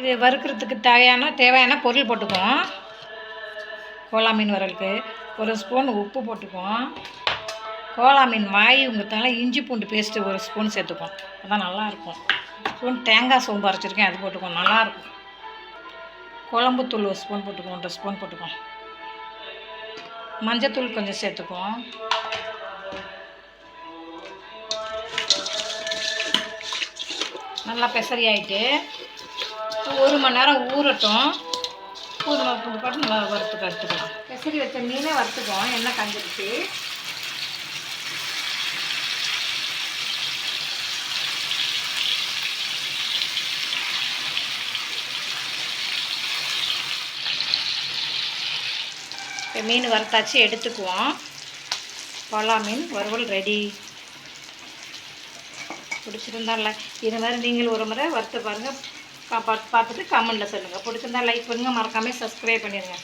இது வறுக்கிறதுக்கு தேவையான தேவையான பொருள் போட்டுக்குவோம். கோலா மீன் வரலுக்கு ஒரு ஸ்பூன் உப்பு போட்டுக்குவோம். கோலா மீன் வாய் உங்கத்தால இஞ்சி பூண்டு பேஸ்ட்டு ஒரு ஸ்பூன் சேர்த்துக்குவோம். அதான் நல்லாயிருக்கும். ஸ்பூன் தேங்காய் சோம்பு அரைச்சிருக்கேன் அது போட்டுக்குவோம். நல்லாயிருக்கும். குழம்புத்தூள் ஒரு ஸ்பூன் போட்டுக்குவோம் ஒன்றரை ஸ்பூன் போட்டுக்குவோம். மஞ்சத்தூள் கொஞ்சம் சேர்த்துக்குவோம். நல்லா பெசரி ஆகிட்டு ஒரு மணி நேரம் ஊறட்டும். பூதுமா பூண்டு போட்டு நல்லா வறுத்துக்க எடுத்துக்கலாம் பெசரி வச்ச மீனே வறுத்துக்குவோம். எண்ணெய் கஞ்சிருச்சு. இப்போ மீன் வறுத்தாச்சு எடுத்துக்குவோம். பலா மீன் வறுவல் ரெடி. பிடிச்சிருந்தால இது மாதிரி நீங்கள் ஒரு முறை வறுத்து பாருங்கள் பார்த்துட்டு கமெண்டில் சொல்லுங்கள் பிடிச்சிருந்தா லைக் பண்ணுங்கள் மறக்காமல் சப்ஸ்கிரைப் பண்ணிடுங்க